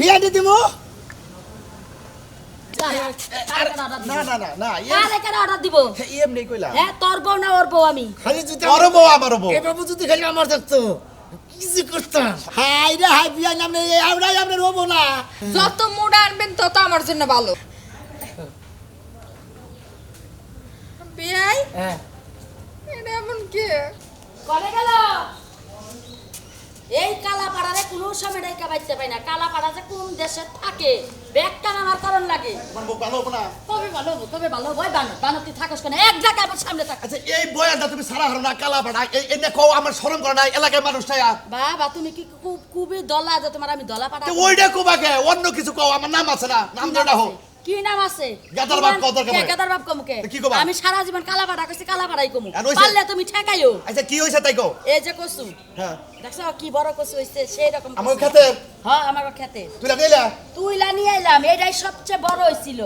বিয়ানি দিমু? না না না না কারে কারে অর্ডার দিব? এমনি কইলা হ্যাঁ তোর বউ না ওর বউ আমি। খালি যদি বড় বউ আমার বউ। এ বাবু যদি খালি আমার থাকতো কিছু করতাম? হাই রে হাই বিয়ানি আপনি আমরাই আপনার হব না। যত মুড আনবেন তত আমার জন্য ভালো। বিয়াই? হ্যাঁ। এটা এমন কে? কবে গেল? এই কালা পাড়ারে কোনো সময় ডাইকা বাইতে পাই না। কালা পাড়া যে কোন দেশে থাকে ব্যাগটা আমার কারণ লাগে। ভালো হবে না? কবে ভালো হব কবে ভালো হব ওই বানর বানর তুই থাকস কেন? এক জায়গায় আমার সামনে থাক। আচ্ছা এই বয়ানটা তুমি সারা হারো না কালা পাড়া এই এনে কও আমার শরম করে না এলাকার মানুষটাই আর বাবা তুমি কি খুব খুবই দলা যে তোমার আমি দলা পাড়া ওইটা কোবাকে অন্য কিছু কও আমার নাম আছে না নাম দেওয়া হোক কি নাম আছে? গাদার বাপ কদর? গাদার বাপ কমকে কি? কবা? আমি সারা জীবন কালা পাড়া কইছি কালা পাড়াই কমু পারলে তুমি ঠেকাইও। আচ্ছা কি হইছে তাই এই যে কসু। হ্যাঁ। দেখছ কি বড় কসু হইছে? সেই রকম আমার খেতে? হ্যাঁ আমার খেতে। তুই লাগাইলা তুইলা নিয়ে এলাম এটাই সবচেয়ে বড় হইছিল।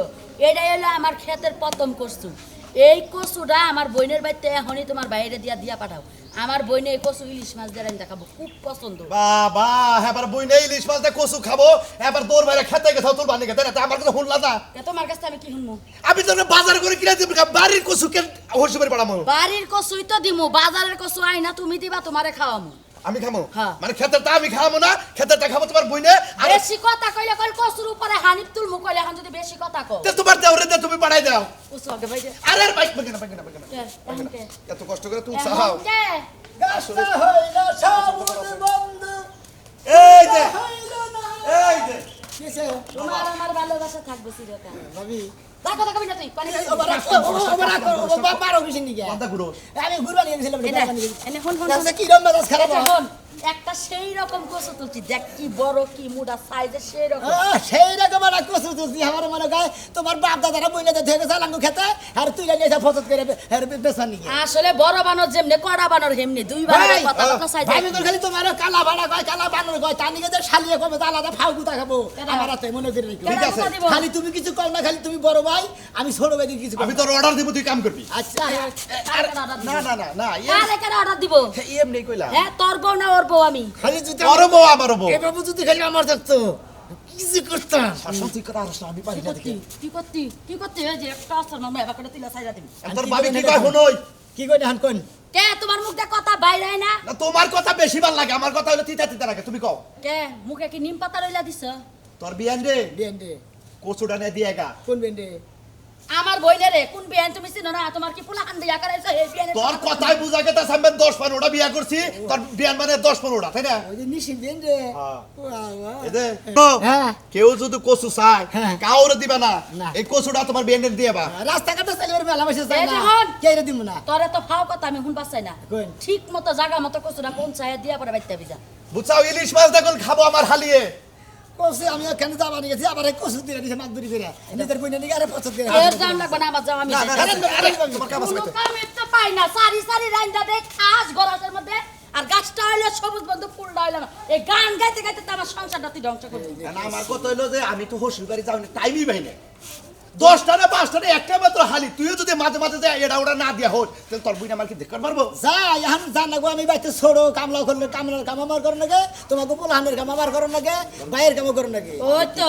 এটাই হলো আমার ক্ষেতের প্রথম কচু এই কচুটা আমার বোনের বাড়িতে এখনই তোমার বাইরে দিয়া দিয়া পাঠাও। আমার বইনে এই কচু ইলিশ মাছ দিয়ে দেখাবো খুব পছন্দ। বাবা এবার বই নেই ইলিশ মাছ দিয়ে কচু খাব এবার দৌড় বাইরে খেতে গেছে তোর বানি খেতে না আমার কথা শুনলা না। এ তোমার কাছে আমি কি শুনব? আমি তো বাজার করে কিনে দিব বাড়ির কচু কেন হরসু বাড়ি পাড়ামো বাড়ির কচুই তো দিমু বাজারের কচু আই না তুমি দিবা তোমারে খাওয়ামু। আমি খামো হ্যাঁ। মানে খেতেরটা আমি খাব না খেতেরটা খাব তোমার বইনে বেশি কথা কইলে কইল কচুর উপরে হানিফ তুলমু কইলে এখন যদি বেশি কথা কও। তে তোমার দেওরে দে তুমি পাঠাই দাও। আগে ভাই আরে আর বাইক না বাগে না বাগে না কে, এখন কে? এত কষ্ট করে তুমি এখন গাছটা হইল সবুজ বন্ধু। এই যে। তোমার আমার ভালোবাসা থাকবে চিরকাল। ভাবি হয়। একটা সেই রকম কচু তুলছি। দেখ কি বড় কি মুডা সাইজে সেই রকম। সেই রকম একটা কচু তুলছি। আমার মনে হয় তোমার বাপ দাদারা বইলে থেকে খেতে আর তুই করে নিয়ে। আসলে বড় বানর যেমনি কড়া বানর হেমনি দুই বানরের ভাই, কথা কথা সাইজ ভাবি তোর খালি তোমার কালা ভাড়া কয় কালা বানর কয় তার নিকে যে শালিয়ে কবে আলাদা ফাউ গুতা খাব আমার মনে করে ঠিক আছে। খালি তুমি কিছু কর না খালি তুমি বড় ভাই আমি ছোট ভাই কিছু আমি তোর অর্ডার দিব তুই কাম করবি। আচ্ছা। না না না না কারে কারে অর্ডার দিব? এমনি কইলা হ্যাঁ তোর বউ না ওর বউ আমি? খালি যদি তোর বউ আমার বউ। এ বাবু যদি খালি আমার থাকতো কিছু করতাম। শাসন তুই করা আসলে আমি পারি কি না দেখে। কি করতি কি করতি এই যে একটা আসর নামে এবার করে তুইলা সাইজা দিবি। তোর ভাবি কি কয় শুনই। কি কই হান কোন কে তোমার মুখ দিয়ে কথা বাইরে হয় না? না তোমার কথা বেশি ভালো লাগে আমার কথা হলো তিতা তিতা লাগে তুমি কও। কে মুখে কি নিম পাতা রইলা দিছ? তোর বিয়ান রে দেন দে কচুটা নে দিয়ে গা। কোন বেন দে আমার বইনে রে কোন বিয়ান তুমি চিনো না? তোমার কি পোলা কান দিয়া করাইছো এই বিয়ানে তোর কথাই বুঝা দশ পনেরোটা বিয়া করছি। তোর বিয়ান মানে দশ পনেরোটা তাই না? ওই যে দেন হ্যাঁ। বাবা। এই হ্যাঁ। কেউ যদি কচু চায় হ্যাঁ। কাউরে দিবা না। না। এই কচুটা তোমার বিয়ানের দিয়ে বা। রাস্তাঘাটে চাইলে মেলা বসে চাই না। হন। কে রে দিমু না? তোরে তো ফাও কথা আমি শুনবা চাই না। ঠিক মতো জায়গা মতো কচুরা কোন চায় দিয়া পরে বাইতে বিজা বুঝছাও ইলিশ মাছ দেখুন খাব আমার হালিয়ে। কসে আমি ওখানে যাবা নিয়ে গেছি আবার কসু দিয়ে দিছে মাছ ধরি করে নিজের নিয়ে আরে পছন্দ করে। আর দাম লাগবে না আমার যাও আমি। আরে, তোমার কাম আছে কাম। তো পাই না। সারি সারি রাইন্দা দে খাস গলাসের মধ্যে। আর গাছটা হইল সবুজ বন্ধু ফুলটা হইল না। এই গান গাইতে গাইতে তো আমার সংসারটা তুই ধ্বংস করে না, আমার কথা হইল যে আমি তো হসুর বাড়ি যাওনি টাইমই পাইনি দশটা না পাঁচটা না একটা মাত্র হালি। তুইও যদি মাঝে মাঝে যায় এটা ওটা না দিয়া হোক তাহলে তোর বুঝি আমার কি দেখতে পারব? যা এখন জান লাগবো আমি বাইতে ছোড়ো কামলা করলে কামলার কাম আমার করেন নাকি? তোমাকে পোলাহানের কাম আমার করেন বাইয়ের কামও করেন তো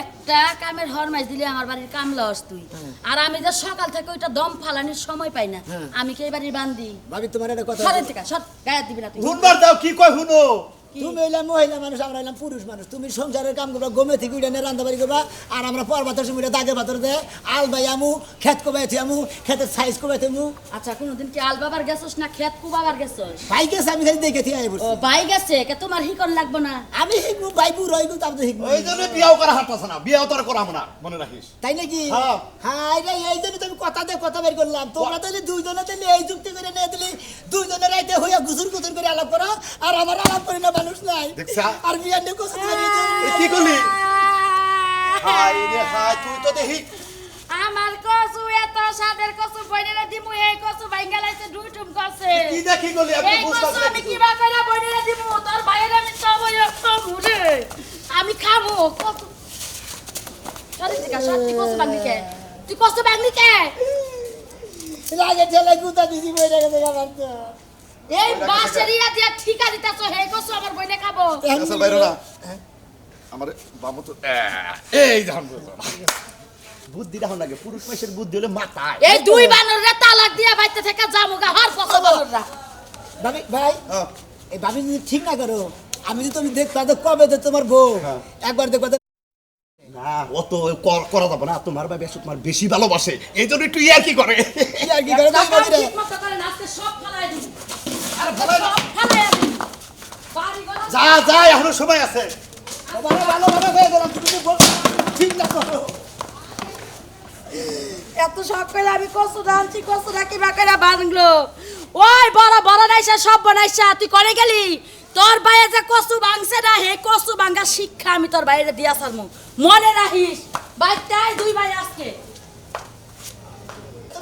একটা কামের হরমাইশ দিলে আমার বাড়ির কাম লস তুই। আর আমি যে সকাল থেকে ওইটা দম ফালানির সময় পাই না হ্যাঁ। আমি কি এই বাড়ির বান্ধি ভাবি তোমার একটা কথা সরেন থেকে সর গায়ে দিবি না তুই। দাও কি কয় শুনো? তুমি হইলাম মহিলা মানুষ আমরা হইলাম পুরুষ মানুষ। তুমি সংসারের কাম করবা গমে থেকে উঠে নিয়ে রান্না বাড়ি করবা আর আমরা সময় দাগে ভাতর দে আল বাই আমু খেত কবাই আমু খেতের সাইজ কবাই আচ্ছা কোনোদিন কি আল বাবার গেছস না খেত কু বাবার গেছস? ভাই গেছে আমি খালি দেখে থেকে আই বলছি বাই গেছে কে তোমার হিকন লাগবো না। আমি শিখব ভাই শিখব ওই জন্য বিয়াও করা না বিয়াও তোর করাবো না মনে রাখিস। তাই নাকি? হ্যাঁ। হ্যাঁ এই জন্য তুমি কথা দিয়ে কথা বের করলাম। তোমরা তাহলে দুইজনে তাহলে এই যুক্তি করে নিয়ে দিলি। দুইজনে রাইতে হইয়া গুসুর গুসুর করে আলাপ করো আর আমার আলাপ করি না মানুষ নাই। দেখছা? আর বিয়ার নিয়ে কষ্ট কি করলি? হাই রে হাই তুই তো দেখি। আমার কচু এত সাদের কচু বইনেরা দিমু এই কচু ভাঙ্গা লাইছে দুই টুম করছে কি দেখি গলি আমি এই বুঝতে কচু আমি কিবা করে বইনেরা দিমু? তোর ভাইয়ের আমি সব ওই খাব রে। আমি খাব কচু। সরি দিকা সত্যি কচু ভাঙলি কে? তুই কচু ভাঙলি কে? লাগে ছেলে গুতা দিছি বই রেখে দেখে তো এই বাঁশের ইয়া দিয়া ঠিকা দিতাছ হে আমার বইনে খাব। আচ্ছা বাইরে না। আমার বাবা তো এই ধান বুদ্ধিটা হন লাগে পুরুষ পয়সার বুদ্ধি হলে মাথায়। এই দুই বানররা তালাক দিয়া বাইতে থেকে জামুগা হর পক্ষ বানররা। ভাবি ভাই হ্যাঁ। এই ভাবি যদি ঠিক না করো আমি যদি তুমি দেখবা তো কবে তো তোমার বউ হ্যাঁ। একবার দেখবা না অত কর- করা যাবে না। তোমার ভাই বেশি তোমার বেশি ভালোবাসে। এই জন্য একটু ইয়ার কি করে কি আর কি করে ভাবি ভাবি রে ঠিক মতো করে নাচতে সব ফেলাই দিবি আরে ফেলাই দাও। সব ফেলাই দিবি বাড়ি ঘর যা যা, এখনও সময় আছে। ঠিক না এত শখ করে আমি কসু রাঁধছি কসুরা কিবা করে বানলো ওই বড় বড় নাইসা সব বানাইছা তুই করে গেলি? তোর বাইরে যে কসু ভাঙছে না, হে কসু ভাঙা শিক্ষা আমি তোর বাইরে দিয়া সারমু মনে রাখিস বাইটাই দুই ভাই আজকে।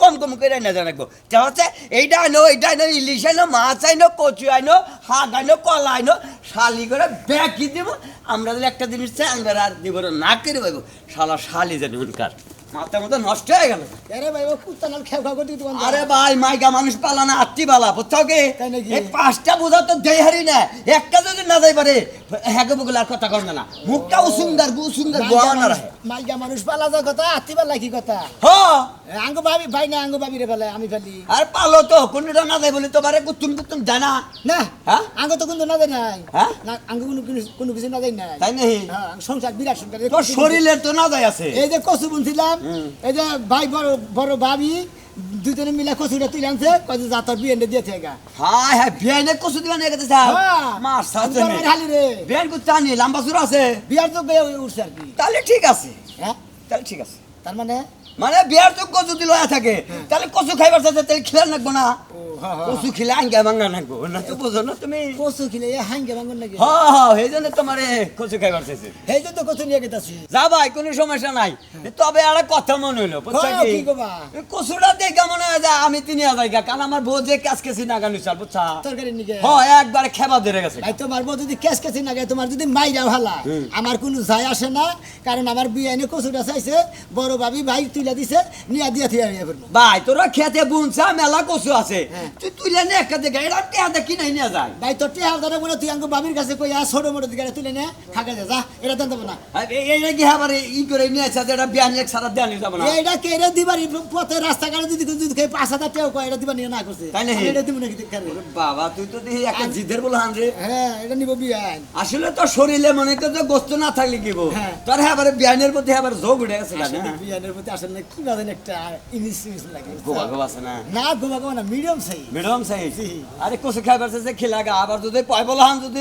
কম কম এইটা ইলিশ মাছ কচু কলা আইনো শালি করে আমরা একটা জিনিস চাই আমরা আর দিব না, করে শালা শালি জানি উনকার। মাথা মতো নষ্ট হয়ে গেল। আরে ভাই ও কুত্তা নাম খেউ খাও করতে তোমার আরে ভাই মাইকা মানুষ পালা না আত্মি পালা বুঝছ কি? এই পাঁচটা বোঝা তো দেই হারি না। একটা যদি না যাই পারে হ্যাকে বগুলার কথা কর না মুখটা উসুন্দর উসুন্দর গোয়া না রাখে মাইকা মানুষ পালা যা কথা আত্মি পালা কি কথা? হ। আঙ্গু ভাবি ভাই না আঙ্গু ভাবি রে বলে আমি ফেলি আর পালো তো কোনটা না যাই বলে তোমারে কুতুম কুতুম জানা। না হ্যাঁ? আঙ্গ তো কোনো না দেয় নাই। হ্যাঁ? না আঙ্গ কোনো কোনো কিছু না দেয় নাই। তাই নাকি? হ্যাঁ, সংসার বিরাট সংসার। তোর শরীরে তো না যাই আছে। এই যে কচু বুনছিলাম এই যে ভাই বড় বড় ভাবি দুজনে মিলে কচুটা তুলে আনছে কত যা তোর বিয়ে দিয়ে থেকে হ্যাঁ হ্যাঁ বিয়ানে কসু দিবা নিয়ে গেছে স্যার মার সাথে হালি রে। বিয়ে করতে আনি লম্বা সুর আছে। বিয়ার তো উঠছে আর কি। তাহলে ঠিক আছে। হ্যাঁ? তাহলে ঠিক আছে। তার মানে? মানে বিয়ার তো কচু দিল থাকে। তাহলে কচু খাইবার সাথে তাহলে খিলা নাকবো না। কচু খিলে আঙ্গা ভাঙ্গা নাকবো না তো বোঝো না তুমি। কচু খিলে হাঙ্গে ভাঙন নাকি হ্যাঁ হ্যাঁ সেই জন্য তোমার কচু খাইবার চাইছে। এই যে তো কচু নিয়ে গেতাছি যা ভাই কোনো সমস্যা নাই। তবে আর কথা মনে হইল কচুটা দেখে মনে হয় যে আমি তিনি হাজার কারণ আমার বউ যে কাজ কেছি না গানি চাল বুঝছা তরকারি নিকে হ্যাঁ একবারে খেবা ধরে গেছে। ভাই তোমার বউ যদি কেস কেসি না গায়, তোমার যদি মাইরা ভালা আমার কোনো যায় আসে না কারণ আমার বিয়ে এনে কচুটা চাইছে। বড় ভাবি ভাই তুলে দিছে নিয়ে দিয়ে থিয়ে আনিয়ে ফেলব ভাই তোরা খেতে বুনছা মেলা কচু আছে। হ্যাঁ। তুই তুলে নে একটা দেখে এটা টেহাতে কি নাই নিয়ে যায়। ভাই তোর ধরে মনে তুই আঙ্গু বাবির কাছে কই আর ছোট মোটো দিকে তুলে নে খাকে যা যা এটা দেন দেবো না। এইটা কি আবার ই করে নিয়ে আসছে এটা বিয়ান এক সারা নিয়ে যাব না? এইটা কেড়ে দিবারই পথে রাস্তাঘাটে যদি যদি কেউ পাঁচ হাজার কয় এটা দিবা নিয়ে না করছে। তাই? এটা দিব নাকি? বাবা তুই তো দেখি একটা জিদের বলে রে। হ্যাঁ এটা নিব বিয়ান। আসলে তোর শরীরে মনে কর যে গোস্ত না থাকলে কি গো হ্যাঁ। তোর হ্যাঁ আবার বিয়ানের প্রতি আবার যোগ উঠে গেছে বিয়ানের প্রতি আসলে কি বাজেন একটা ইংলিশ ইংলিশ লাগে গোবা গোবা আছে না না গোবা গোবা না মিডিয়াম সাইজ ম্যাডাম সাই জি। আরে কচু খাইবার চাইছে খিলাগা আবার যদি পয় বলা হান যদি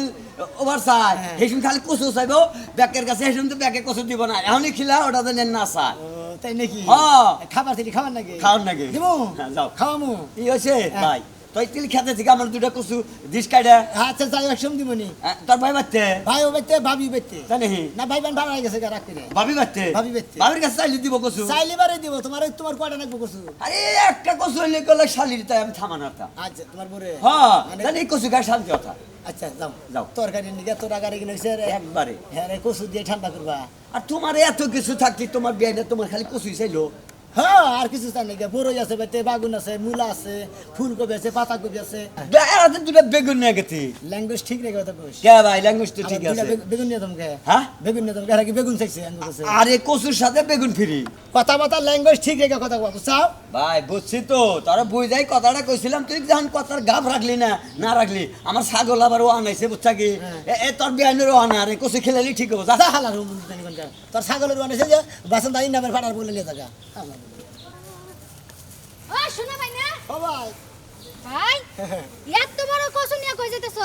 ওভার চাই হ্যাঁ। হেসুন খালি কচু চাইব ব্যাকের কাছে হেসুন তো ব্যাকে কচু দিব না এখনই খিলা ওটা তো নেন না ও, তাই নাকি হ্যাঁ। খাবার থেকে খাবার নাকি খাবার নাকি? দিব হ্যাঁ, যাও। খাওয়ামু কি হয়েছে হ্যাঁ। ভাই তুই তিল খেতে থেকে আমার দুটা কচু দিস কাইডা আচ্ছা যাই একসম দিবনি তোর ভাই বাচ্চে ভাই ও ভাবি না ভাই বোন ভালো গেছে গা রাখতে ভাবি বাচ্চে ভাবি বাচ্চে। ভাবির কাছে চাইলে দিব কচু। চাইলে বারে দিব তোমার তোমার কয়টা নাকবো কসু আরে একটা কচু হইলে গেলে শালির তাই আমি আচ্ছা তোমার হ্যাঁ মানে- কচু খাই শান্তি কথা। আচ্ছা যাও। তরকারি তোরা একবারে। হ্যাঁ রে কসু দিয়ে ঠান্ডা করবা। আর তোমার এত কিছু থাকতে তোমার বিয়ে তোমার খালি কচুই চাইলো। হ্যাঁ আর কিছু চাই নাকি বড়ই আছে বেতে বাগুন আছে মূলা আছে ফুলকপি আছে পাতাকপি আছে। বেড়াতে দুটো বেগুন নিয়ে গেছি। ল্যাঙ্গুয়েজ ঠিক রেখে কথা কইস। কে ভাই ল্যাঙ্গুয়েজ তো ঠিক আছে। বেগুন নিয়ে তোমাকে। হ্যাঁ? বেগুন নিয়ে তোমাকে কি বেগুন চাইছে? আরে কচুর সাথে বেগুন ফ্রি। কথা বাতা ল্যাঙ্গুয়েজ ঠিক রেখে কথা কবা বুঝছাও? ভাই বুঝছি তো। তারা বুঝ যাই কথাটা কইছিলাম তুই যখন কথার গাভ রাখলি না না রাখলি আমার ছাগল আবার ও আনাইছে বুঝছা কি? হ্যাঁ। এ- তোর বিয়ানের ও আনা রে কচু খেলালি ঠিক হব যা। হালার তোর ছাগলের বানাইছে যে বাসন দাই নামের ফাটার বলে নিয়ে থাকা ও শোনা ভাই না? ও ভাই ভাই এত বড় কসু নিয়ে কই যেতেছ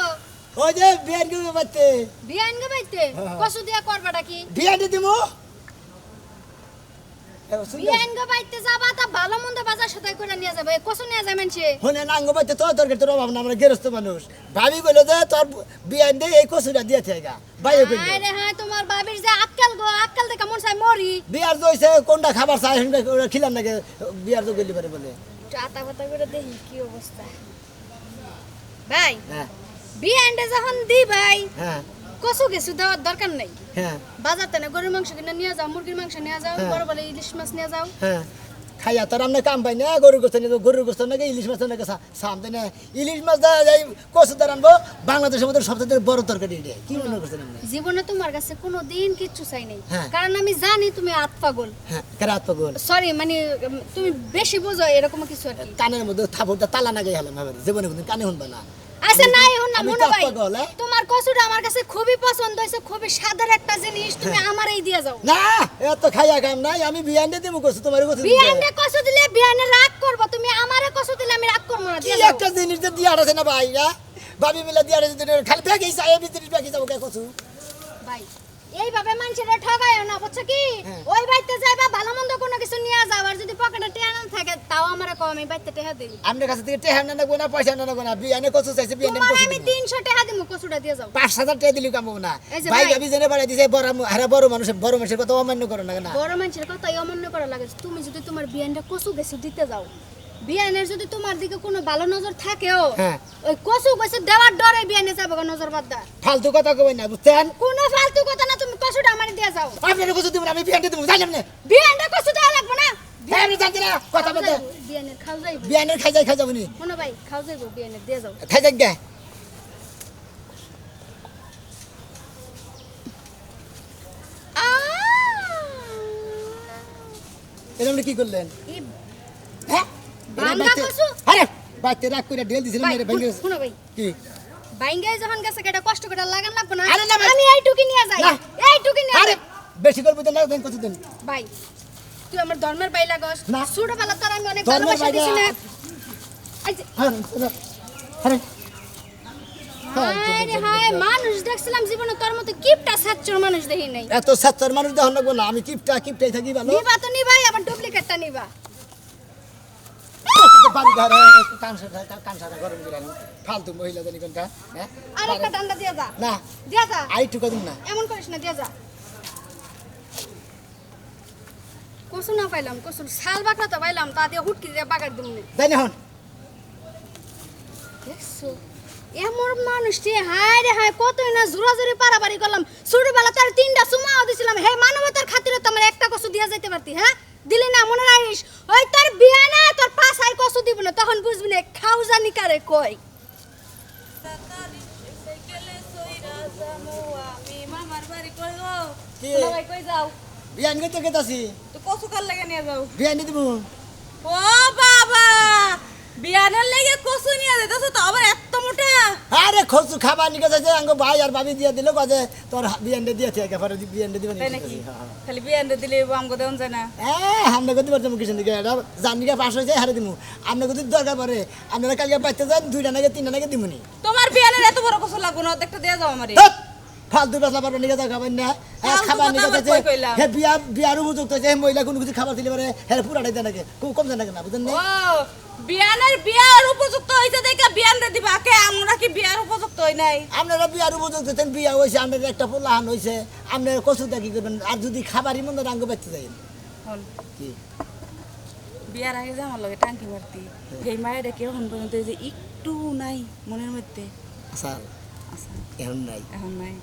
ওই যে বিয়ান কি বাচ্চে বিয়ান গে বাইতে কসু দিয়া করবাটা কি? বিয়ান দিমু? বিয়ান বাইতে যাবা তা ভালো মন্দ বাজার সাথে করে নিয়ে যাবে। কসু নিয়ে যাবেন সে? হনে নাঙ্গ বাইতে তোর তরকারি তোর অভাব না আমরা গেরস্ত মানুষ। ভাবি বলে যে তোর বিয়ান দিয়ে এই কচুটা দিয়ে থেকে বাইরে কইলো। আরে হ্যাঁ তোমার বাবির যে আক্কাল গো আক্কাল দেখে মন চাই মরি। বিয়ার দইছে কোনটা খাবার চাই খিলাম নাকি বিয়ার তো গেলি পারে বলে। আতা পাতা করে দেখি কি অবস্থা। ভাই হ্যাঁ। বিয়ানটা যখন দি ভাই হ্যাঁ। কসু গেছু দেওয়ার দরকার নেই। হ্যাঁ। বাজার তেনে গরুর মাংস কিনে নিয়ে যাও মুরগির মাংস নিয়ে যাও হ্যাঁ। বড় বলে ইলিশ মাছ নিয়ে যাও। হ্যাঁ। খাইয়া তোর আমরা কাম পাই না গরুর গোস্ত নিয়ে গরুর গোস্ত নাকি ইলিশ মাছ নাকি সামতে না। ইলিশ মাছ দা যাই কচু দ্বার আনব বাংলাদেশের মধ্যে সবচেয়ে বড় তরকারি এটা। কি মনে করছেন আপনি? জীবনে তোমার কাছে কোনো দিন কিচ্ছু চাই নাই। হ্যাঁ। কারণ আমি জানি তুমি আত পাগল। হ্যাঁ কেরাত পাগল? সরি মানে তুমি বেশি বোঝো এরকম কিছু কানের মধ্যে থাপড়টা তালা না হলাম জীবনে কোনদিন কানে শুনবা না। আচ্ছা নাই এখন না আমি মনে ভাই হ্যাঁ? তোমার কসুটা আমার কাছে খুবই পছন্দ হয়েছে খুবই সাদার একটা জিনিস তুমি আমার এই দিয়ে যাও। না এত খাইয়া কাম নাই আমি বিয়ান্ডে দেবো করছি তোমার কচু বিয়ানে কসু দিলে বিয়ানে রাগ করব তুমি আমারে কসু দিলে আমি রাগ করব না কি একটা জিনিস দিয়া আছে না ভাই হ্যাঁ? ভাবি মিলে দিয়া আছে খালি ব্যাগ চাই জিনিস ব্যাগ যাব কে কচু। ভাই এইভাবে মানুষের ঠগায় না বুঝছ কি হ্যাঁ। ওই বাড়িতে যাইবা ভালো মন্দ কোনো কিছু নিয়ে যাও আর যদি পকেটে টেয়া না থাকে তাও আমারে কম আমি বাড়িতে টেহা দিই আপনার কাছে থেকে টেহা না নেব না পয়সা না নেব না বিয়ানে কচু চাইছে বিয়ানে কচু আমি দিবো। তিনশো টাকা দিব কসুটা দিয়ে যাও পাঁচ হাজার টাকা দিলি কামাবো না ভাই। ভাবি জেনে বাড়াই দিছে বড় হারা বড় মানুষ বড় মানুষের কথা অমান্য করো না না বড় মানুষের কথা অমান্য করা লাগে তুমি যদি তোমার বিয়ানটা কচু গেছু দিতে যাও বিয়ানের যদি তোমার দিকে কোনো ভালো নজর থাকেও হ্যাঁ। ওই কসু গেছু দেওয়ার ডরে বিয়ানে যাব নজর বাদ দা ফালতু কথা কবেন না বুঝছেন? কোনো ফালতু কথা না তুমি কসুটা আমার দিয়ে যাও। আপনার কচু দিব না, আমি বিয়ানটা দেবো জানেন না? বিয়ানটা কসু দেওয়া লাগবে না? হ্যাঁ জানতে না কথা বলতে। বিয়ানের খাও যাইবো। বিয়ানের খাই যাই খাই যাব নি। শোনো ভাই খাও যাইবো বিয়ানের দিয়ে যাও। খাই যাই গে। এটা কি করলেন? হ্যাঁ? এটা বাংলা বাচ্চা- কচু? আরে বাচ্চা রাগ করে ঢেল দিছিলাম মেরে ভেঙে গেছে। ভাই কি? বাইঙ্গাই যখন গেছে কেটা কষ্ট করে লাগান লাগবে না। আরে না ভাই। আমি এইটুকি নিয়ে যাই। না। এইটুকি নিয়ে আরে বেশি করব তো না দেন কত দিন। ভাই তুই আমার ধর্মের ভাই লাগস। ছোটবেলা তোর আমি অনেক ভালোবাসা দিছি না। না। এই যে, হ্যাঁ রে মানুষ দেখছিলাম জীবনে তোর মতো কিপটা সাচ্চর মানুষ দেখি নাই। এত সাত্তর মানুষ লাগবো না আমি কিপটা কিপটাই থাকি ভালো। নিবা তো নিবাই আবার ডুপ্লিকেটটা নিবা বাড়ি ঘরে কানসাটা কানসাটা গরম করে আনি। ফালতু মহিলা জানি কোনটা হ্যাঁ? ডান্ডা দিয়ে যা। না দিয়া যা। আই টুকা দিন না। এমন করিস না দিয়া যা। কসু না পাইলাম কসুর শাল বাকড়া তো পাইলাম তা দিয়ে হুটকি দিয়ে বাগার দিম তাই না হন দেখছ? এমন মানুষটি হায় রে হায় কতই না জোরাজুরি পারাবারি করলাম। ছোটবেলা তার তিনটা সুমাও দিছিলাম। হে মানবতার খাতিরে তো আমার একটা কসু দিয়ে যেতে পারতি হ্যাঁ? দিলি না মনে রাখিস? ওই তোর বিয়া না তোর পাশায় কসু দিব না তখন বুঝবি না খাও জানি কারে কই বিয়ান গেতে গেতাছি? তো কসু কার লাগে নিয়ে যাও? বিয়ান দিব ও বাবা! বিয়ানের লেগে কসু নিয়ে যেতেছো তো আবার এত মোটা আরে খসু খাবার নিকে যাচ্ছে আঙ্গ ভাই আর ভাবি দিয়ে দিল কাজে তোর বিয়ানটা দিয়েছে একেবারে বিয়ানটা দিবেন তাই নাকি? খালি বিয়ানটা দিলে আমগো দেন যায় না। হ্যাঁ আমরা করতে পারতাম কিছু দিকে এটা জানিকে পাশ হয়েছে হারে দিমু। আমরা যদি দরকার পড়ে আপনারা কালকে পাইতে যান দুইটা নাকি তিনটা নাকি দিমুনি। তোমার বিয়ানের এত বড় কসু লাগবো না দেখতে দিয়ে যাও আমারে। ফালতু বেসলা পারবে নিকে যাও খাবার না। হ্যাঁ খাবার নিকে যাচ্ছে হ্যাঁ বিয়া বিয়ার উপযুক্ত হয়েছে হ্যাঁ মহিলা কোনো কিছু খাবার দিলে পারে হ্যাঁ পুরাটাই দেয় নাকি খুব কম নাকি না বুঝলেন ও বিয়ানের বিয়ার উপযুক্ত হইছে দেখে বিয়ানরে দিবা। কে আমরা কি বিয়ার উপযুক্ত হই নাই? আপনারা বিয়ার উপযুক্ত হচ্ছেন বিয়া হয়েছে আপনার একটা পোলাহান হয়েছে আপনার কচুটা কি করবেন? আর যদি খাবারই মন্দ রাঙ্গ পাইতে যাই হন কি? বিয়ার আগে যে আমার লগে টাঙ্কি মারতি। সেই মায়ের কে এখন পর্যন্ত যে একটু নাই মনের মধ্যে। আচ্ছা এখন নাই। এখন নাই।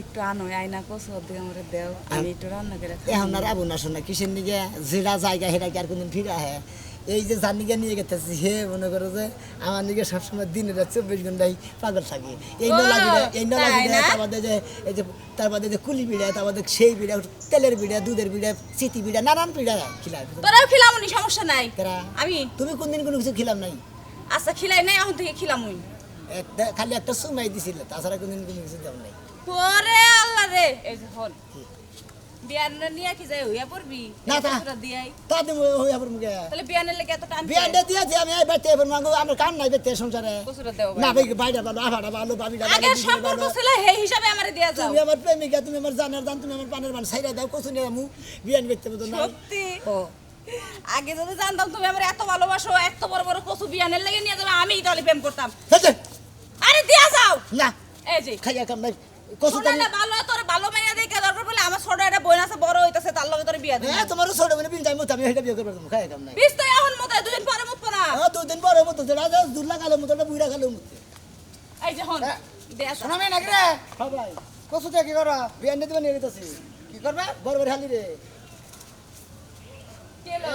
একটু আনো আয়না কসু অর্ধেক আমার দেও আমি একটু রান্না করে। এখন আর আবু না শোনা কিসের নিগে যেটা জায়গা সেটা কি আর কোনদিন ফিরে আহে? এই যে যার নিগে নিয়ে গেতেছি হে মনে করো যে আমার নিগে সবসময় দিনের রাত চব্বিশ ঘন্টায় পাগল থাকে। এই ও, নলা এই না? তার বাদে যে এই যে তার বাদে যে কুলি বিড়া তার বাদে সেই বিড়া তেলের বিড়া দুধের বিড়া চিতি বিড়া নানান বিড়া খিলাই তোরাও খিলামুনি সমস্যা নাই। আমি তুমি কোনদিন কোনো কিছু খিলাম নাই? আচ্ছা খিলাই নাই এখন থেকে খিলামুই একটা খালি একটা সুমাই দিছিল তাছাড়া কোনদিন কোনো কিছু দেওয়া নাই। ওরে আল্লাহ রে! এই যে নিয়ে কি যাই হইয়া পড়বি? না, তা। দিয়াই। তা দিমু হই আবার মুগে তাহলে বিয়ানের লেগে এত টান বিয়ান দিয়া আমি বাইতে এবার মাঙ্গো আমার কাম নাই বেতে সংসারে। কচুটা দেও না ভাই বাইরে ভালো আভাটা ভালো বাবিটা আগে সম্পর্ক ছিল সেই হিসাবে আমারে দিয়া যাও। তুমি আমার প্রেমিকা তুমি আমার জানার দান তুমি আমার পানের মান সাইরা দাও কসু নিয়ে আমু। বিয়ান বেতে মতো না সত্যি? ও। আগে যদি জানতাম তুমি আমার এত ভালোবাসো এত বড় বড় কচু বিয়ানের লেগে নিয়ে যাবে আমি তাহলে প্রেম করতাম। আরে দিয়া যাও। না এই যে। খাইয়া কাম নাই। কসু ছোট একটা ভালো তোর ভালো মেয়ে দেখে দরকার বলে আমার ছোট একটা বোন আছে বড় হইতাছে তার লগে তোর বিয়া দিবি হ্যাঁ তোমার ছোট মানে বিন যাই মতো আমি হেটা বিয়ে করব তুমি খাইয়া কাম নাই। বিশ তো এখন মতো দুদিন পরে মুতবো না হ্যাঁ দুদিন পরে মতো যেটা দূর লাগালো মতো বুড়া খালো মতো। এই যে হন দেয়া যাও। শোনাবে নাকি রে? হ্যাঁ ভাই কসু দিয়ে কি করো? বিয়ান দিতে নিয়ে গেতেছি কি করবে? বড় বড় হালি রে। কি হলো?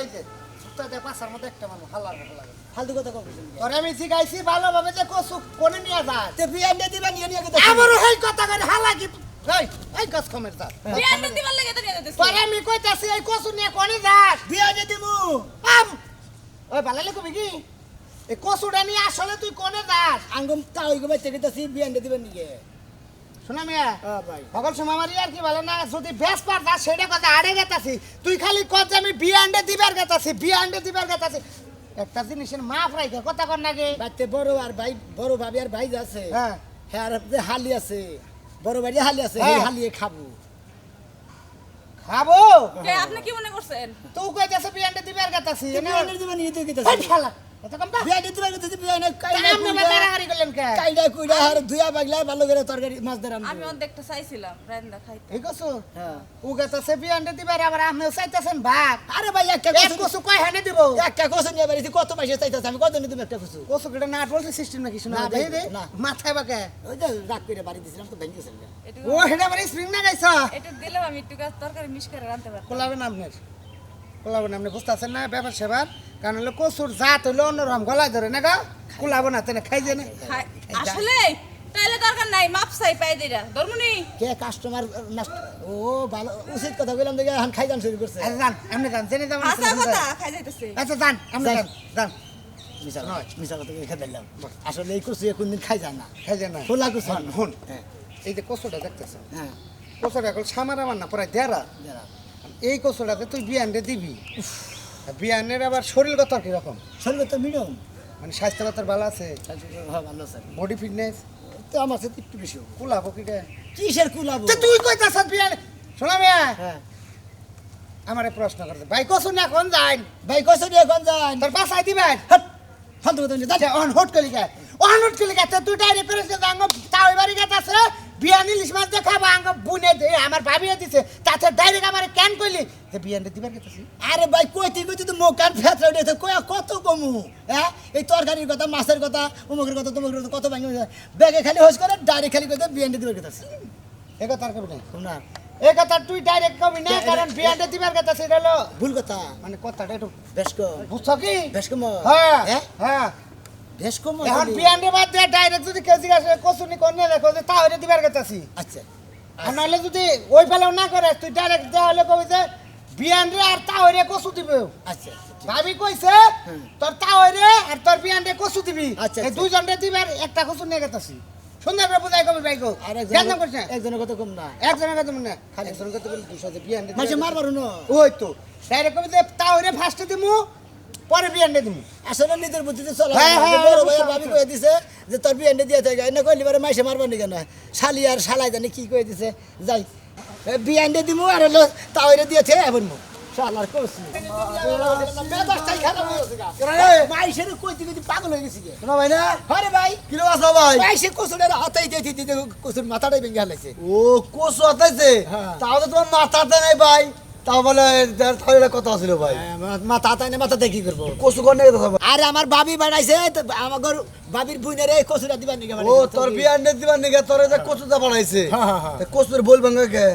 এই যে সুতাতে পাশার মধ্যে একটা মানুষ হাল্লার লাগে ফালতু কথা কম তোরে আমি শিখাইছি ভালোভাবে যে কসু কোনে নিয়ে তে দিয়ে দিবা নিয়ে নিয়ে আমারও এই কথা করে হালা কি এই এই গাছ কমের যা বিয়ান দিবার লেগে তো নিয়ে যেতেছি। তোরে আমি কইতাছি এই কসু নিয়ে কোনে যাস? বিয়ান দিয়ে দিমু। আম! ওই কবি কি? এই কসুটা নিয়ে আসলে তুই কোনে যাস? আঙ্গম তা ওই গো বাইতে গেতেছি বিয়ান দিয়ে দিবা নিয়ে শোনা মিয়া? হ্যাঁ সকল সময় আমার আর কি বলে না যদি বেশ পারতা সেটা কথা আড়ে গেতাছি। তুই খালি কত আমি বিয়ে আন্ডে দিবার গেতাছি বিয়ে আন্ডে দিবার গেতাছি। একটা জিনিসের মাফ রাখে কথা কর নাকি বাইতে বড় আর ভাই বড় ভাবি আর ভাই আছে হ্যাঁ। হ্যাঁ হালি আছে বড় ভাই হালি আছে হ্যাঁ। হালিয়ে খাব। খাব? কে, আপনি কি মনে করছেন? তুই কইতাছে বিয়ে আন্ডে দিবার গেতাছি গেতেছি তা গেতেছি গেতাছে বিয়ে আন্ডে দিবার নিয়ে বাড়িতে কত পয়সা চাইতেছে? আমি কত নিয়ে তুমি একটা কসু কসু কেটে নাট বলছে সিস্টেম নাকি শোনা না, দেই রে না। মাথায় বাকে। ওই যে রাগ করে বাড়ি দিছিলাম তো ভেঙে ও হেডা বাড়ি স্প্রিং না গাইছ এটা দিলেও আমি একটু তরকারি মিশ করে পারতাম। কোলাবেন আপনার? কোলাবেন আপনি বুঝতেছেন না? ব্যাপার সেবার। কারণ হলো কসুর জাত হইল অন্যরকম গলায় ধরে না গা? কোলাবো না তেনে খাই যে না আসলে তাইলে দরকার নাই মাপ চাই পাই দিরা। ধর্মনি? কে কাস্টমার নষ্ট ও ভালো উচিত কথা বললাম দেখে এখন খাই যান শুরু করছে। আচ্ছা যান আপনি যান জেনে যাবেন আসা কথা খাই যাইতেছে আচ্ছা যান আপনি যান। যান যান মিশা মিশা কথা খেয়ে দিলাম। আসলে এই কোন দিন খাই যায় না। খাই যে না। খোলা কচু। হন, হ্যাঁ। এই যে কচুটা দেখতেছ। হ্যাঁ। কচুটা এখন সামার আমার না প্রায় দেড়া যারা। এই কচুটাতে তুই বিয়ানরে দিবি। বিয়ানের আবার শরীরগত কীরকম? শরীর তো মিডিয়াম মানে স্বাস্থ্যগত ভালো আছে? ভালো স্যার বডি ফিটনেস? তো আমার সাথে একটু বেশি কুলাবো কিটা কিসের কুলাবো? তো তুই কইতাছ বিয়ান শোনা মিয়া। হ্যাঁ। আমারে প্রশ্ন করতে। ভাই কচু না কোন যাই ভাই কচু নিয়ে কোন যান তোর পাশাই দিবেন? হাট ফালতু কথা নিয়ে অন হোট কলি গে অন হোট কলি গে তুই যে আঙ্গ তাও এবারে গেতাছে। বিয়ান ইলিশ মাছ দেখাবো আঙ্গ বুনে দে আমার ভাবিয়ে দিছে তাতে ডাইরেক্ট আমারে কেন কইলি। যে বিয়ানটা দিবার গেতাছি আরে ভাই কইতে কইতে তো মোকান ফেতরা উঠেছে কয়া কত কমু হ্যাঁ? এই তরকারির কথা মাছের কথা অমুকের কথা তমুকের কথা কত ভাঙি ব্যাগে খালি হোস করে ডাইরেক্ট খালি কইতে বিয়ান্ডে দিবার কথা এ কথা আর কবি না না। এ কথা তুই ডাইরেক্ট কবি না কারণ বিয়ানটা দিবার এটা হলো ভুল কথা। মানে কথাটা একটু বেশ কম। বুঝছ কি? বেশ কম। হ্যাঁ হ্যাঁ? হ্যাঁ। বেশ কম এখন বিয়ানটা বাদ দিয়ে ডাইরেক্ট যদি কেউ জিজ্ঞাসা কচুনি কোন দেখো যে এটা দিবার গেতাছি আচ্ছা। আর নাহলে যদি ওই ফেলাও না করে তুই ডাইরেক্ট দেওয়া হলে কবি যে বিয়ান রে আর তাও রে কচু দিবে। আচ্ছা ভাবি কইছে। তোর রে আর তোর বিয়ান রে কচু দিবি। আচ্ছা, এই আচ্ছা। দুইজন রে দিবার একটা কচু নিয়ে গেতাছি। সুন্দর করে বুঝাই কবি ভাই গো আর জানতাম করিস না একজনের কথা কম না। একজনের কথা মনে খালি একজনের কথা বলি দুশো বিয়ান রে মারবার না। ওই তো। ডাইরেক্ট কবি যে তাও রে ফার্স্টে দিমু পরে বিয়ান রে দিমু। আসলে নিজের বুদ্ধিতে চলা হ্যাঁ, হ্যাঁ, বড় বুঝতে ভাই ভাবি কয়ে দিছে যে তোর বিয়ান্ডে দিয়ে থাকে। না কইলি বারে মাইসে মারবার নি? কেন শালি আর শালাই জানি কি কয়ে দিছে যাই বিয়ান্ডে দিমু আর হলো তাও এটা দিয়েছে এবার মু শালার কোসি মেজাজটাই খারাপ হয়ে গেছে মাইসের কইতে কইতে পাগল হয়ে গেছি গে। শোনা ভাই না আরে ভাই। কি কিলো আসা ভাই? মাইসে কসুরের হাতাই দিতে দিতে কসুর মাথাটাই ভেঙে হালাইছে ও কোসু আতাইছে হ্যাঁ। তাহলে তোমার মাথাতে নাই ভাই। তাও বলে তাহলে এটা কথা ছিল ভাই? মাথা হাতাই না মাথাতে কি করব। কোসু কোনে কথা ভাই আরে আমার ভাবি বানাইছে তো আমার ভাবির বুইনের এই কসুরা দিবার নিকে ও তোর বিয়ার নে দিবার নিগে তোর যে কোসু দা বানাইছে। হ্যাঁ, হ্যাঁ, হ্যাঁ। কে?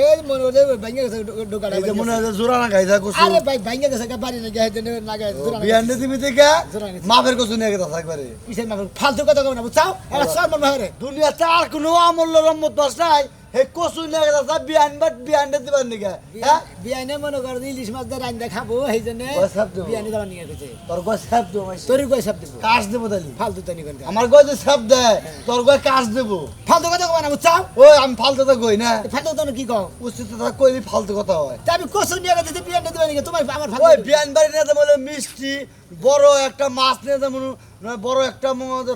এই মনে হচ্ছে ভেঙে গেছে ঢোকাটা এই মনে হয় যে না খাইছা কোসু আরে ভাই ভেঙে গেছে বাড়ি না গায়ে দেনে না গায়ে জোরা বিয়ার নে দিবি থেকে। মাফের কোসু নিয়ে গেছে একবারে কিসের না ফালতু কথা কবে না বুঝছাও? এরা সব মনে হয় রে। দুনিয়াতে আর কোনো অমূল্য রম্মত বাস নাই। হে বিয়ান বাট দিবার হ্যাঁ বিয়ানে মনে কর ইলিশ মাছ দিয়ে রান্দা খাব সেই জন্য বস হাত দেবো। বিয়ানি দেওয়া নিয়ে গেছে তোর গয় সাপ দেবো তোর কই সব দিব কাজ দেবো তাহলে ফালতু তানি কোন আমার গয় যে সাপ দেয় তোর গয় কাজ দেবো ফালতু কথা কবা না ওই আমি ফালতু তো কই না ফালতু তো কি কও উচিত কথা কইলি ফালতু কথা হয় তা আমি কসু নিয়ে গেছে বিয়ানটা দিবা নাকি তোমার আমার ওই ফালতু বিয়ান বাড়ি নিয়ে যাব মিষ্টি বড় একটা মাছ নিয়ে নয় বড় একটা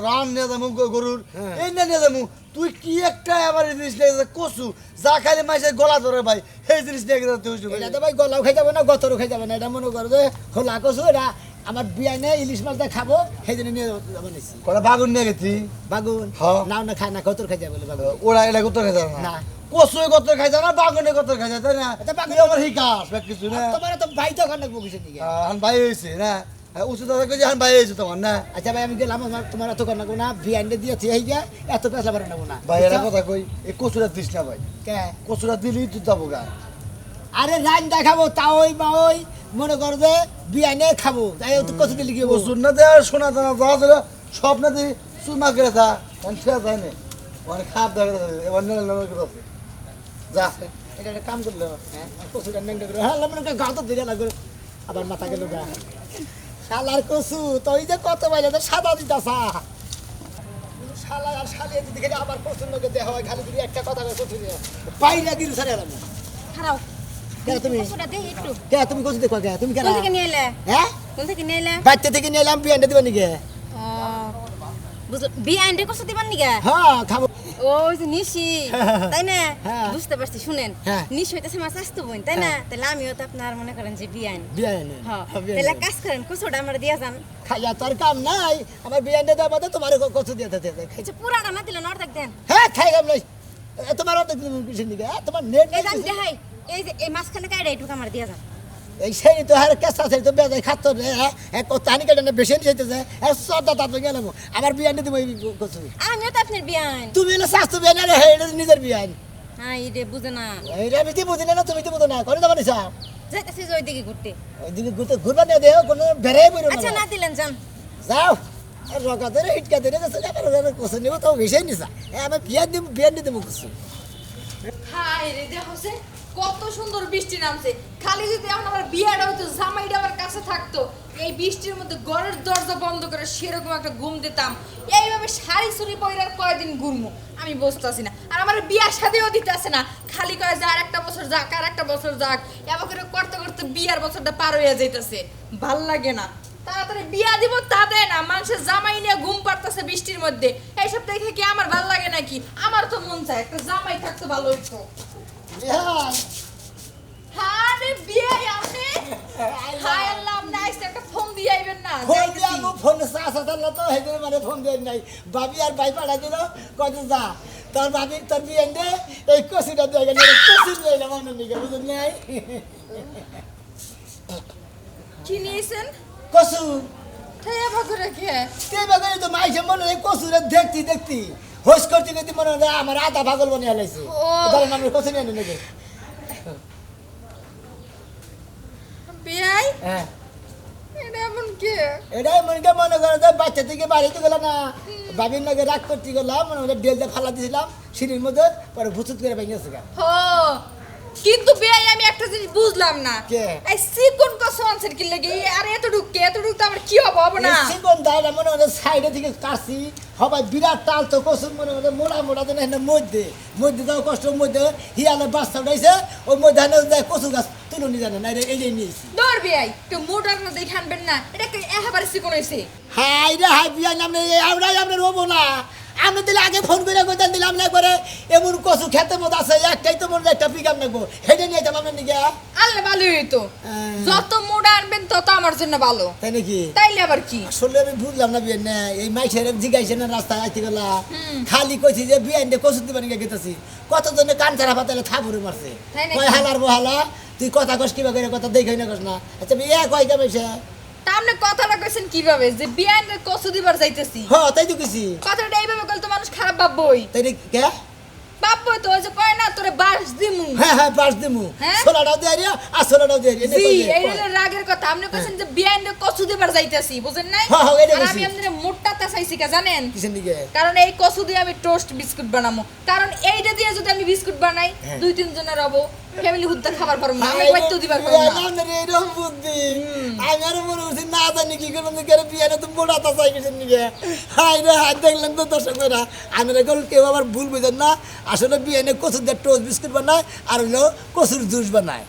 রান নিয়ে যাব গরুর। হ্যাঁ। এই নিয়ে নিয়ে যাব। তুই কি একটা এবার জিনিস নিয়ে কচু। যা খাইলে মাইসের গলা ধরে ভাই। সেই জিনিস নিয়ে গেছে তুই এটা ভাই গলাও খাই যাবে না গতরও খাই যাবে না। এটা মনে করো যে খোলা কচু এটা আমার বিয়ানে ইলিশ মাছটা খাব সেই জন্য নিয়ে যাব নিছি। কটা বাগুন নিয়ে গেছি। বাগুন। নাও না খায় না গতর খাই যাবে ওরা এটা কত খাই যায় না। না। কচু কত খাই না বাগুনে কত খাই যায় তাই না। এটা বাগুনে- আমার হিকাস বা কিছু না। তোমার তো ভাই তো ওখানে বকিছে দিকে? ভাই হয়েছে না? হ্যাঁ, উচিত কথা কইছি হান ভাই হয়েছে তোমার না? আচ্ছা ভাই আমি গেলাম আমার তোমার এত কর না বিয়ানটা দিয়ে তুই হয়ে যা এত পেঁচা পারে না না। ভাই এটা কথা কই এই কচুটা দিস না ভাই কে? কচুটা দিলি তুই যাব গা। আরে রান দেখাবো তা ওই বা ওই মনে কর যে বিয়ানে খাব। তাই তুই কত দিলি কি কচুর না দেয় সোনা দানা যা ছিল সব না দিই চুরমা করে থা এখন ঠিক আছে না। মানে খাপ দেখা এবার নিলে নেমে করে। যা। এটা একটা কাম করল হ্যাঁ কচুটা নেংটা করে হ্যাঁ মনে কর গাও তো আবার মাথা গেল গা। শালার কচু তুই যে কত বাইলে তো সাদা দিতাসা শালা আর শালিয়ে দিতে গেলে আবার কচুর লোকে দেওয়া হয় খালি যদি একটা কথা কয় কচু দিয়ে। পাইরা সারে এলাম খারাও কে তুমি? কচুটা দে একটু। কে তুমি কচু দেখো কে? তুমি কেন? থেকে নিয়ে এলে? হ্যাঁ? কোন থেকে নিয়ে এলে? বাচ্চা থেকে নিয়ে এলাম বিয়ানটা দিবা নাকি হ্যাঁ খাব। ওই যে নিশি। তাই না? হ্যাঁ। বুঝতে পারছি শুনেন। হ্যাঁ। নিশি হইতেছে আমার স্বাস্থ্য বোন তাই না? হ্যাঁ। তাহলে আমিও তো আপনার মনে করেন যে বিয়ে বিয়ান হ্যাঁ তাহলে কাজ করেন কচুটা আমার দিয়া যান। খাইয়া তোর কাম নাই আমার বিয়ানটা দেওয়া মতো তোমার কচু দিয়ে দিতে আচ্ছা পুরাটা না দিলে অর্ধেক দেন। হ্যাঁ খাই গাম নাই। তোমার অর্ধেক হ্যাঁ তোমার নেট এই যান দেখাই এই যে এই মাঝখানে কাইডা একটু আমার দিয়া যান। এই সেই তো হারে কেসা সেই তো বেজায় খাতো রে হ্যাঁ? এক তানি কেটে না বেশি নিতেছে হ্যাঁ সদা তাতে গেলাম। আমার বিয়ানটা দিব কচু। আমিও তো আপনার বিয়ে আইন তুমি এলে স্বাস্থ্য বিয়ান আরে হ্যাঁ এটা নিজের বিয়ান। হ্যাঁ এই বুঝে না। এইটা আমি তুই বুঝি না তুমি তো বুঝো না? করে যাব নিসা যাইতেছি যে ওইদিকে ঘুরতে। ওইদিকে ঘুরতে ঘুরবা নিয়ে দেহ কোনো বেড়ে বেরো আচ্ছা না দিলেন যান। যাও। রকা ধরে হিটকা ধরে গেছে আমার কচু নিব তো বেশি নিসা হ্যাঁ আমার বিয়ান দিব বিয়ান দেবো কচু। হাই রে দেখছে কত সুন্দর বৃষ্টি নামছে। খালি যদি এখন আমার বিয়াটা হতো জামাইটা আমার কাছে থাকতো, এই বৃষ্টির মধ্যে ঘরের দরজা বন্ধ করে সেরকম একটা ঘুম দিতাম। এইভাবে শাড়ি চুরি পয়লার কয়দিন ঘুরমু? আমি বসতেছি না। আর আমার বিয়ার সাথেও দিতেছে না। খালি কয় যে একটা বছর যাক আর একটা বছর যাক এবার করে করতে করতে বিয়ার বছরটা পার হয়ে যাইতেছে। ভালো লাগে না। তাড়াতাড়ি বিয়া দিব তা দেয় না। মানুষের জামাই নিয়ে ঘুম পারতেছে বৃষ্টির মধ্যে। এইসব দেখে কি আমার ভালো লাগে নাকি? আমার তো মন চায় একটা জামাই থাকতে ভালো হইতো। বিহান আরে বিয়ে আপনি? হায় আল্লাহ আপনি আইসে একটা ফোন দিয়ে আইবেন না ফোন। দিয়ে আমি ফোন চাষা তাহলে তো মানে ফোন দিয়ে নাই। বাবি আর ভাই পাঠা দিল কত যা তোর বাবি তোর বিয়ে দে এই কষিটা দিয়ে গেল কষি দিয়ে এলাম আমার দিকে বুঝুন নাই? কি নিয়েছেন? কসু। আবার করে কে? তে তো মাইছে মনে কসুরে দেখতি দেখতি। হোস করতে করতে মনে হয় আমার আধা পাগল বানিয়ে লাইছে তাহলে ধরেন আমরা কসু নিয়ে নেবে বিয়াই হ্যাঁ। এটা এমন কে? এটাই মনে করে মনে করে যে বাচ্চা থেকে বাড়িতে গেল না। বাবির নাকি রাগ করতে গেলাম মনে হয় দিয়ে ফালা দিয়েছিলাম সিঁড়ির মধ্যে পরে ভুচুত করে ভেঙে গেছে কিন্তু বিয়াই আমি একটা জিনিস বুঝলাম না। কে? এই সিকন কসম আনছেন কি লাগি? আর এত ঢুককে এত ঢুকতে আমার কি হবে? হবে না। চিকন দাইটা মনে হয় সাইডে থেকে কাটছি হবাই বিরাট টাল তো কসুর মনে হয় মোড়া মোড়া দেন এখানে মধ্যে মধ্যে দাও কষ্ট মধ্যে হিয়ালে বাস্তা উঠাইছে ওই মধ্যে এনে যায় কচু গাছ তুলো নি জানে না এই যে নিয়েছি দৌড় বিয়াই তো মোটার না দেখে আনবেন না। এটা কি একেবারে সিকন হয়েছে? হাই রে হাই বিয়াই নাম আমরাই আমরা রবো না। আমি দিলে আগে ফোন করে কোথায় দিলাম না করে এমন কচু খেতে মতো আছে একটাই তো মনে একটা পিক আপ নেব হেঁটে নিয়ে যাব আপনার নিকে আল্লাহ ভালোই হইতো। হ্যাঁ। যত মোটা আনবেন তত আমার জন্য ভালো। তাই নাকি? তাইলে আবার কি? আসলে আমি বুঝলাম না বিয়ে না এই মাইসের জিগাইছে না রাস্তায় আইতে গেলা। খালি কইছি যে বিয়ে দিয়ে কচু দিবার নিয়ে গেতেছি। কতজনে কান ছাড়া পাতালে থাপুরে মারছে? কয় হালার বহালা তুই কথা কস কিবা করে কথা দেখাই না কস না। আচ্ছা বিয়ে কয় কে পয়সা তা আপনি কথাটা কইছেন কীভাবে? যে বিয়ানের কসু দিবার যাইতেছি। হ তাই তো কইছি। কথাটা এইভাবে কইলে তো মানুষ খারাপ ভাববই। তাই কে? তো যে কয় না তোরে বাস দিমু। হ্যাঁ হ্যাঁ হ্যাঁ পাঁচ দিমু। হ্যাঁ? ছোলাটাও দিয়ে দিও আর ছোলাটাও দিয়ে জি এই হলো রাগের কথা। আপনি কইছেন যে বিয়াইন্ড কচু দেবার যাইতাছি বুঝেন নাই? হ্যাঁ, হ্যাঁ, আর। আমি আপনাদের মোটটাতে চাইছি কা জানেন? কিসের দিকে? কারণ এই কচু দিয়ে আমি টোস্ট বিস্কুট বানাবো কারণ এইটা দিয়ে যদি আমি বিস্কুট বানাই হ্যাঁ। দুই তিন জনের রব ফ্যামিলি হুদ্দা খাবার পারব না আমি বাইতেও দিবার পারব না। এরকম বুদ্ধি। আমার মনে না জানি কি করবেন করে বিয়ানে তো বড় আতা চাই হাই রে দেখলেন তো রেখল কেউ আবার ভুল বুঝেন না। আসলে বিয়ানে কচুর দিয়ে টোস্ট বিস্কুট বানায় আর হলো কচুর জুস বানায়।